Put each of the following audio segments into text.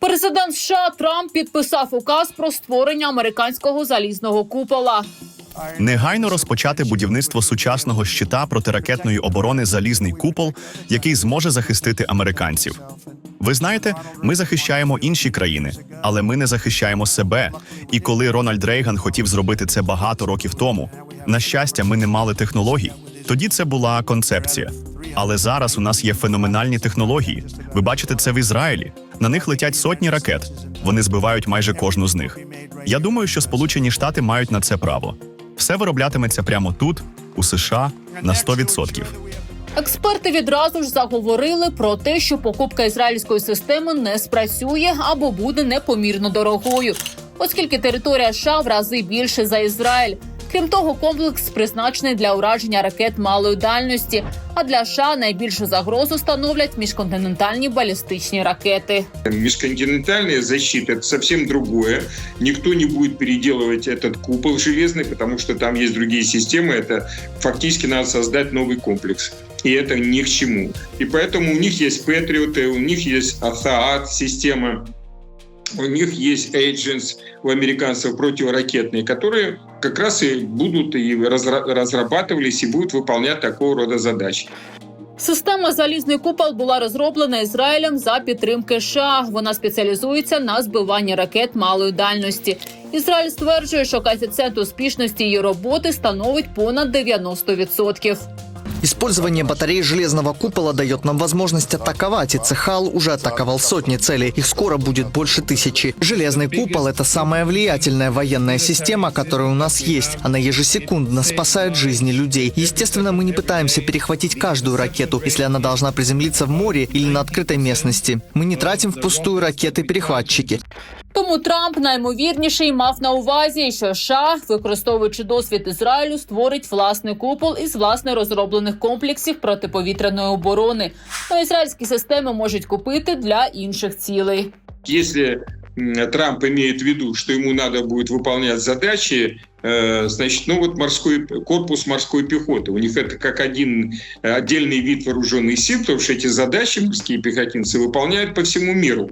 Президент США Трамп підписав указ про створення американського залізного купола. Негайно розпочати будівництво сучасного щита протиракетної оборони залізний купол, який зможе захистити американців. Ви знаєте, ми захищаємо інші країни, але ми не захищаємо себе. І коли Рональд Рейган хотів зробити це багато років тому, на щастя, ми не мали технологій. Тоді це була концепція. Але зараз у нас є феноменальні технології. Ви бачите це в Ізраїлі. На них летять сотні ракет. Вони збивають майже кожну з них. Я думаю, що Сполучені Штати мають на це право. Все вироблятиметься прямо тут, у США, на 100%. Експерти відразу ж заговорили про те, що покупка ізраїльської системи не спрацює або буде непомірно дорогою, оскільки територія США в рази більше за Ізраїль. Крім того, комплекс призначений для ураження ракет малої дальності. А для США найбільшу загрозу становлять міжконтинентальні балістичні ракети. Межконтинентальная защита – это совсем другое. Никто не будет переделывать этот купол железный, потому что там есть другие системы. Это фактически надо создать новый комплекс. И это ни к чему. И поэтому у них есть Патриоты, у них есть АСААД система, у них есть Agents у американцев противоракетные, которые как раз и будут и разра- разрабатывались и будут выполнять такого рода задачи. Система залізний купол була розроблена Ізраїлем за підтримки США. Вона спеціалізується на збиванні ракет малої дальності. Ізраїль стверджує, що коефіцієнт успішності її роботи становить понад 90%. Использование батареи железного купола дает нам возможность атаковать, и Цехал уже атаковал сотни целей. Их скоро будет больше тысячи. Железный купол – это самая влиятельная военная система, которая у нас есть. Она ежесекундно спасает жизни людей. Естественно, мы не пытаемся перехватить каждую ракету, если она должна приземлиться в море или на открытой местности. Мы не тратим впустую ракеты-перехватчики. Тому Трамп наймовірніший мав на увазі, що США, використовуючи досвід Ізраїлю, створить власний купол із власне розроблених комплексів протиповітряної оборони. Ну, ізраїльські системи можуть купити для інших цілей. Если м, Трамп имеет в виду, что ему надо будет выполнять задачи, э, значит, ну вот морской корпус морской пехоты. У них это как один э, отдельный вид вооруженных сил, потому что эти задачи морские пехотинцы выполняют по всему миру.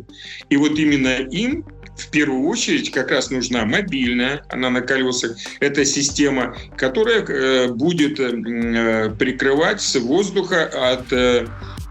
И вот именно им в первую очередь как раз нужна мобильная, она на колесах, это система, которая э, будет э, м, э, прикрывать с воздуха от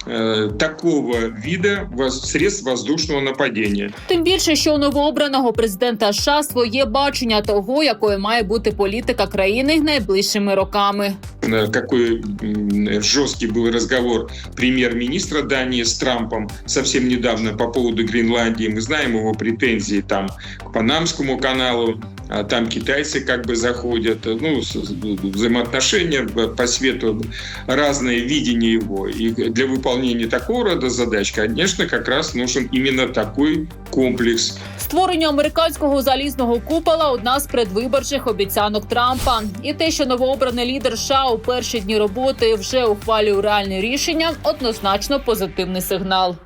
э, э, такого вида воз- средств воздушного нападения. Тим більше, що у новообраного президента США своє бачення того, якою має бути політика країни найближчими роками. Э, Какой м, жесткий был разговор премьер-министра Дании с Трампом совсем недавно по поводу Гренландии. Мы знаем его претензии там к Панамскому каналу, а там китайцы как бы заходят, ну, с- с- взаимоотношения в- по свету, разное видение его. И для выполнения такого рода задач, конечно, как раз нужен именно такой комплекс Створення американського залізного купола одна з предвиборчих обіцянок Трампа. І те, що новообраний лідер США у перші дні роботи вже ухвалює реальне рішення, однозначно позитивний сигнал.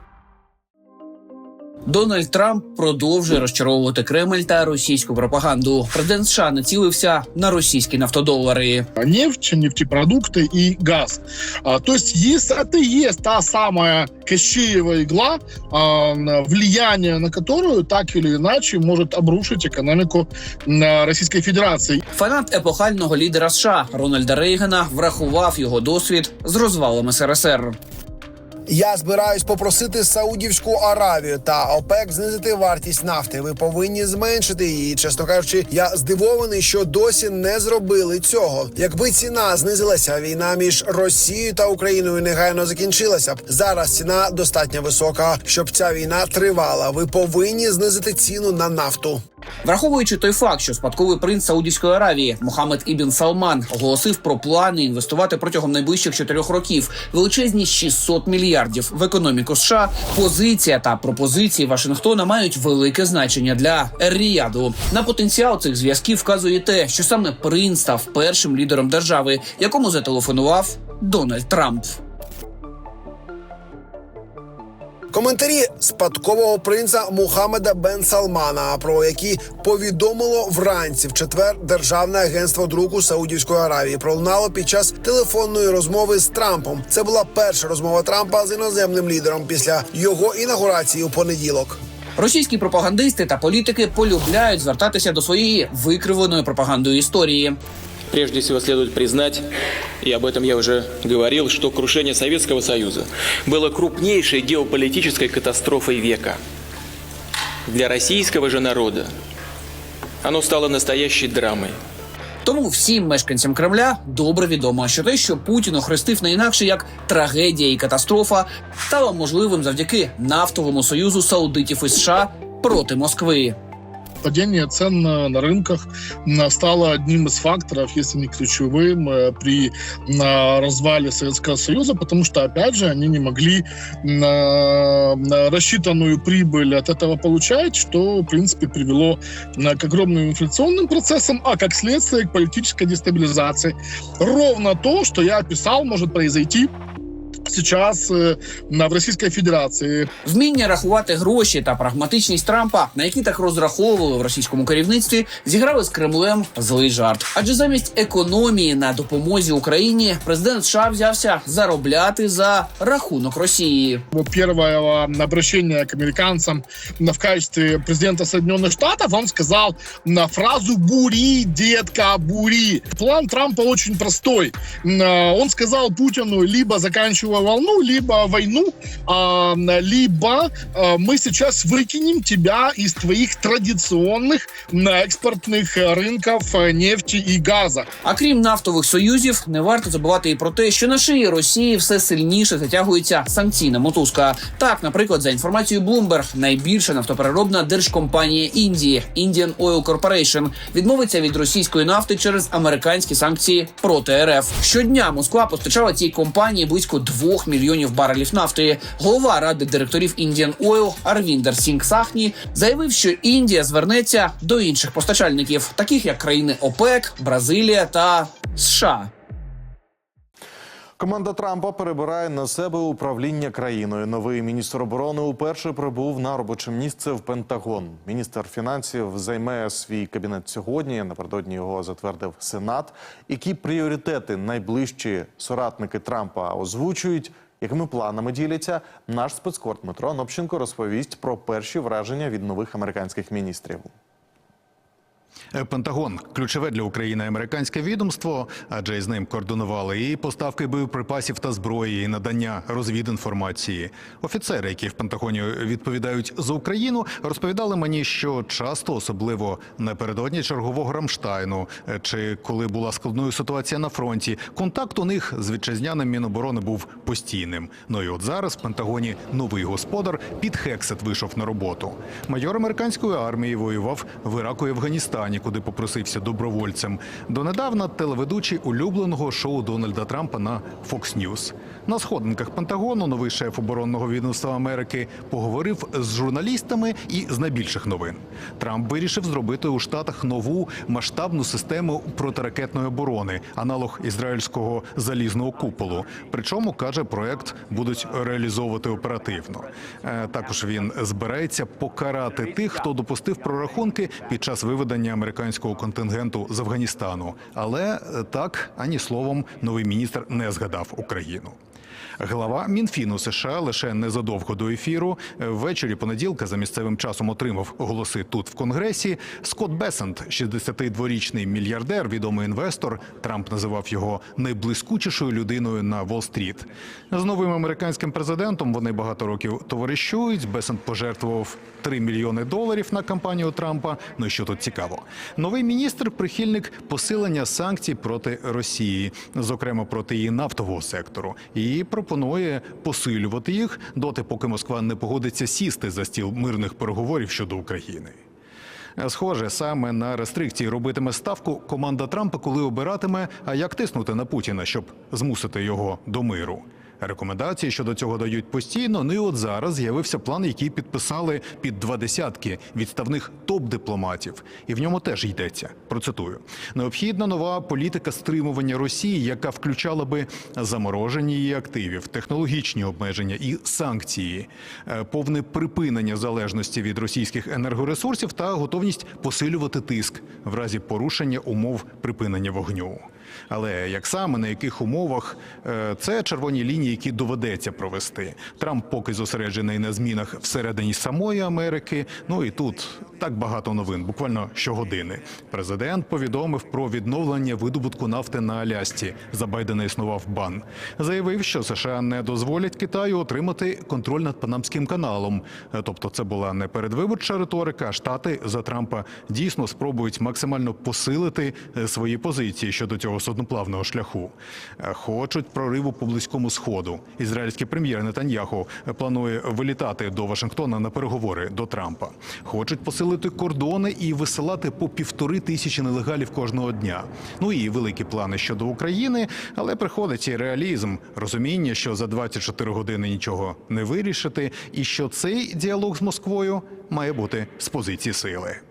Дональд Трамп продовжує розчаровувати Кремль та російську пропаганду. Президент США націлився на російські нафтодолари. нефть, нефтепродукты и газ. А, то есть, если это и есть та самая Кощеева игла, а, на- влияние на которую так или иначе может обрушить экономику а, Российской Федерации. Фанат епохального лідера США Рональда Рейгана врахував його досвід з розвалом СРСР. Я збираюсь попросити Саудівську Аравію та ОПЕК знизити вартість нафти. Ви повинні зменшити її. Чесно кажучи, я здивований, що досі не зробили цього. Якби ціна знизилася, війна між Росією та Україною негайно закінчилася б. Зараз ціна достатньо висока, щоб ця війна тривала. Ви повинні знизити ціну на нафту. Враховуючи той факт, що спадковий принц Саудівської Аравії Мохаммед Ібн Салман оголосив про плани інвестувати протягом найближчих чотирьох років величезні 600 мільярдів в економіку США. Позиція та пропозиції Вашингтона мають велике значення для Ер-Ріяду. На потенціал цих зв'язків вказує те, що саме принц став першим лідером держави, якому зателефонував Дональд Трамп. Коментарі спадкового принца Мухаммеда Бен Салмана, про які повідомило вранці в четвер Державне агентство друку Саудівської Аравії, пролунало під час телефонної розмови з Трампом. Це була перша розмова Трампа з іноземним лідером після його інаугурації у понеділок. Російські пропагандисти та політики полюбляють звертатися до своєї викривленої пропагандою історії. Прежде всего следует признать, и об этом я уже говорил, что крушение Советского Союза было крупнейшей геополитической катастрофой века. Для российского же народа оно стало настоящей драмой. Тому всім мешканцям Кремля добре відомо, що те, що Путін охрестив не інакше як трагедія і катастрофа, стало можливим завдяки нафтовому союзу саудитів і США проти Москви. Падение цен на, на рынках м, стало одним из факторов, если не ключевым, э, при на развале Советского Союза, потому что, опять же, они не могли рассчитанную прибыль от этого получать, что, в принципе, привело к огромным инфляционным процессам, а как следствие к политической дестабилизации. Ровно то, что я описал, может произойти сейчас э, на, в Российской Федерации. Вміння рахувати гроші та прагматичність Трампа, на які так розраховували в російському керівництві, зіграли з Кремлем злий жарт. Адже замість економії на допомозі Україні президент США взявся заробляти за рахунок Росії. его первого обращения к американцам на- в качестве президента Соединенных Штатов, он сказал на фразу «бури, детка, бури». План Трампа очень простой. М, э, Он сказал Путину либо заканчивай волну, либо войну, а, либо э, мы сейчас выкинем тебя из твоих традиционных м, экспортных э, рынков э, нефти и газа. А крім нафтових союзів, не варто забувати і про те, що на шиї Росії все сильніше затягується санкційна мотузка. Так, наприклад, за інформацією Bloomberg, найбільша нафтопереробна держкомпанія Індії Indian Oil Corporation відмовиться від російської нафти через американські санкції проти РФ. Щодня Москва постачала цій компанії близько 2 мільйонів барелів нафти. Голова ради директорів Indian Oil Арвіндер Сінг Сахні заявив, що Індія звернеться до інших постачальників, таких як країни ОПЕК, Бразилія та США. Команда Трампа перебирає на себе управління країною. Новий міністр оборони уперше прибув на робоче місце в Пентагон. Міністр фінансів займе свій кабінет сьогодні. Напередодні його затвердив Сенат. Які пріоритети найближчі соратники Трампа озвучують? Якими планами діляться наш спецкор Дмитро Нопченко розповість про перші враження від нових американських міністрів. Е, Пентагон ключове для України американське відомство, адже із ним координували і поставки боєприпасів та зброї, і надання розвідінформації. Офіцери, які в Пентагоні відповідають за Україну, розповідали мені, що часто, особливо напередодні чергового Рамштайну, е, чи коли була складною ситуація на фронті, контакт у них з вітчизняним Міноборони був постійним. Ну і от зараз в Пентагоні новий господар під Хексет вийшов на роботу. Майор американської армії воював в Іраку і Афганістані, куди попросився добровольцем. Донедавна телеведучий улюбленого шоу Дональда Трампа на Fox News. На сходинках Пентагону новий шеф оборонного відомства Америки поговорив з журналістами і з найбільших новин. Трамп вирішив зробити у штатах нову масштабну систему протиракетної оборони, аналог ізраїльського залізного куполу. Причому каже, проект будуть реалізовувати оперативно. Е, Також він збирається покарати тих, хто допустив прорахунки під час виведення американського контингенту з Афганістану. Але е, так ані словом новий міністр не згадав Україну. Глава Мінфіну США лише незадовго до ефіру ввечері понеділка за місцевим часом отримав голоси тут в конгресі. Скотт Бесент, 62-річний мільярдер, відомий інвестор. Трамп називав його найблискучішою людиною на Уолл-стріт. З новим американським президентом вони багато років товаришують. Бесент пожертвував 3 мільйони доларів на кампанію Трампа. Ну і що тут цікаво, новий міністр прихильник посилення санкцій проти Росії, зокрема проти її нафтового сектору, і пропонує посилювати їх доти, поки Москва не погодиться сісти за стіл мирних переговорів щодо України. Схоже, саме на рестрикції робитиме ставку команда Трампа, коли обиратиме, а як тиснути на Путіна, щоб змусити його до миру. Рекомендації щодо цього дають постійно. Ну і от зараз з'явився план, який підписали під два десятки відставних топ-дипломатів, і в ньому теж йдеться. Процитую: необхідна нова політика стримування Росії, яка включала би замороження її активів, технологічні обмеження і санкції, е, повне припинення залежності від російських енергоресурсів та готовність посилювати тиск в разі порушення умов припинення вогню. Але як саме на яких умовах е, це червоні лінії, які доведеться провести. Трамп поки зосереджений на змінах всередині самої Америки. Ну і тут так багато новин, буквально щогодини. Президент повідомив про відновлення видобутку нафти на Алясці. За Байдена існував бан. Заявив, що США не дозволять Китаю отримати контроль над Панамським каналом. Тобто, це була не передвиборча риторика. а Штати за Трампа дійсно спробують максимально посилити е, свої позиції щодо цього судноплавного шляху. Е, Хочуть прориву по близькому сходу. Ізраїльський прем'єр Нетаньяху планує вилітати до Вашингтона на переговори до Трампа. Хочуть посилити кордони і висилати по півтори тисячі нелегалів кожного дня. Ну і великі плани щодо України, але приходить і реалізм, розуміння, що за 24 години нічого не вирішити, і що цей діалог з Москвою має бути з позиції сили.